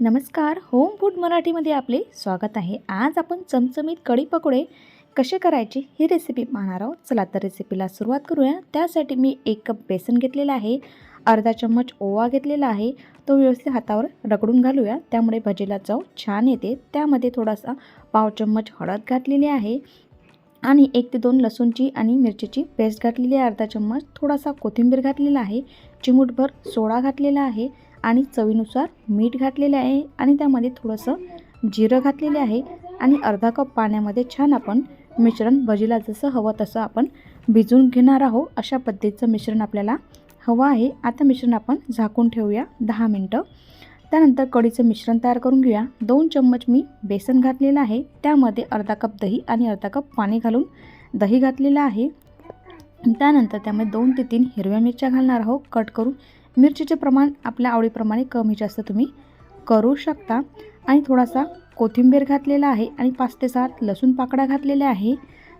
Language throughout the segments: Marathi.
नमस्कार होम फूड मराठीमध्ये आपले स्वागत आहे. आज आपण चमचमीत कढी पकोडे कसे करायचे ही रेसिपी पाहणार आहोत. चला तर रेसिपीला सुरुवात करूया. त्यासाठी मी एक कप बेसन घेतलेला आहे अर्धा चम्मच ओवा घेतलेला आहे तो व्यवस्थित हातावर रगडून घालूया. त्यामुळे भजीला चव छान येते. त्यामध्ये थोडासा पाव चम्मच हळद घातलेली आहे आणि एक ते दोन लसूणची आणि मिरचीची पेस्ट घातलेली आहे. अर्धा चम्मच थोडासा कोथिंबीर घातलेला आहे. चिमूटभर सोडा घातलेला आहे. आणि चवीनुसार मीठ घातलेले आहे आणि त्यामध्ये थोडंसं जिरं घातलेले आहे आणि अर्धा कप पाण्यामध्ये छान आपण मिश्रण भजीला जसं हवं तसं आपण भिजवून घेणार आहोत. अशा पद्धतीचं मिश्रण आपल्याला हवं आहे. आता मिश्रण आपण झाकून ठेवूया दहा मिनटं. त्यानंतर कढीचं मिश्रण तयार करून घेऊया. दोन चम्मच मी बेसन घातलेलं आहे. त्यामध्ये अर्धा कप दही आणि अर्धा कप पाणी घालून दही घातलेलं आहे. त्यानंतर त्यामध्ये दोन ते तीन हिरव्या मिरच्या घालणार आहोत. कट करून मिरचीचे प्रमाण आपल्या आवडीप्रमाणे कमी जास्त तुम्ही करू शकता. आणि थोडासा कोथिंबीर घातलेला आहे आणि पाच ते सात लसूण पाकडा घातलेले आहे.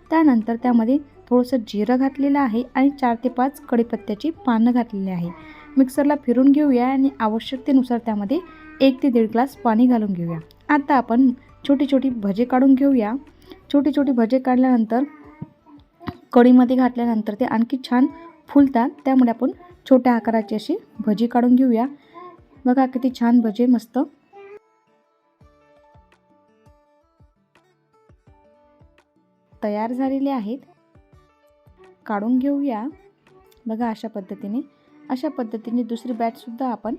त्यानंतर त्यामध्ये थोडंसं जिरं घातलेलं आहे आणि चार ते पाच कढीपत्त्याची पानं घातलेली आहे. मिक्सरला फिरून घेऊया आणि आवश्यकतेनुसार त्यामध्ये एक ते दीड ग्लास पाणी घालून घेऊया. आता आपण छोटी छोटी भजे काढून घेऊया. छोटी छोटी भजे काढल्यानंतर कढीमध्ये घातल्यानंतर ते आणखी छान फुलतात त्यामुळे आपण छोट्या आकाराची अशी भजी काढून घेऊया. बघा किती छान भजे मस्त. तयार झालेले आहेत. काढून घेऊया. बघा अशा पद्धतीने. अशा पद्धतीने दुसरी बॅटसुद्धा आपण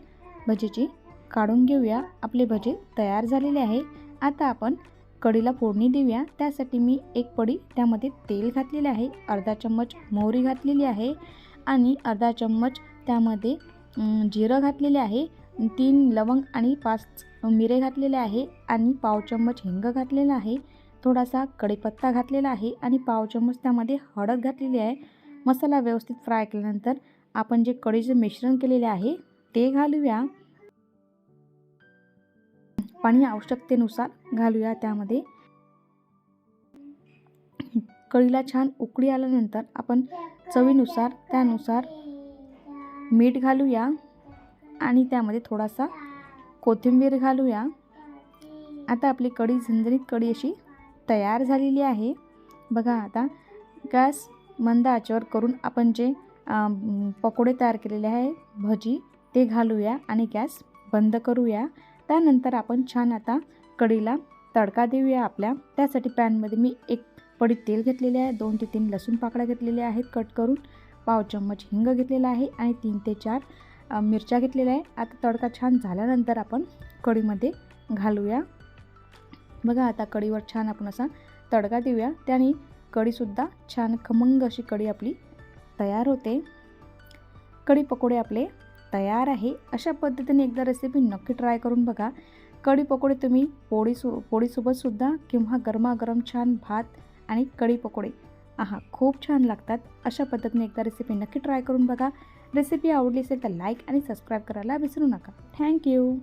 भजीची काढून घेऊया. आपले भजे तयार झालेले आहे. आता आपण कढीला फोडणी देऊया. त्यासाठी मी एक पडी त्यामध्ये तेल घातलेले आहे. अर्धा चम्मच मोहरी घातलेली आहे आणि अर्धा चम्मच त्यामध्ये जिरं घातलेले आहे. तीन लवंग आणि पाच मिरे घातलेले आहे आणि पाव चम्मच हिंग घातलेला आहे. थोडासा कढीपत्ता घातलेला आहे आणि पाव चम्मच त्यामध्ये हळद घातलेली आहे. मसाला व्यवस्थित फ्राय केल्यानंतर आपण जे कढीचं मिश्रण केलेले आहे ते घालूया. पाणी आवश्यकतेनुसार घालूया त्यामध्ये. कढीला छान उकळी आल्यानंतर आपण चवीनुसार त्यानुसार मीठ घालूया आणि त्यामध्ये थोडासा कोथिंबीर घालूया. आता आपली कढी झणझणीत कढी अशी तयार झालेली आहे. बघा आता गॅस मंद आचेवर करून आपण जे पकोडे तयार केलेले आहे भजी ते घालूया आणि गॅस बंद करूया. त्यानंतर आपण छान आता कढीला तडका देऊया आपल्या. त्यासाठी पॅनमध्ये मी एक पडीत तेल घेतलेले आहे दोन ते तीन लसूण पाकळ्या घेतलेल्या आहेत कट करून पाव चम्मच हिंग घेतलेला आहे आणि तीन ते चार मिरच्या घेतलेल्या आहे. आता तडका छान झाल्यानंतर आपण कढीमध्ये घालूया. बघा आता कढीवर छान आपण असा तडका देऊया. त्याने कढीसुद्धा छान खमंग अशी कढी आपली तयार होते. कढी पकोडे आपले तयार आहे. अशा पद्धतीने एकदा रेसिपी नक्की ट्राय करून बघा. कढी पकोडे तुम्ही पोळी सो पोळीसोबतसुद्धा किंवा गरमागरम छान भात आणि कढी पकोडे. आहा खूप छान लागतात. अशा पद्धतीने एकदा रेसिपी नक्की ट्राय करून बघा. रेसिपी आवडली असेल तर लाईक आणि सबस्क्राईब करायला विसरू नका. थँक्यू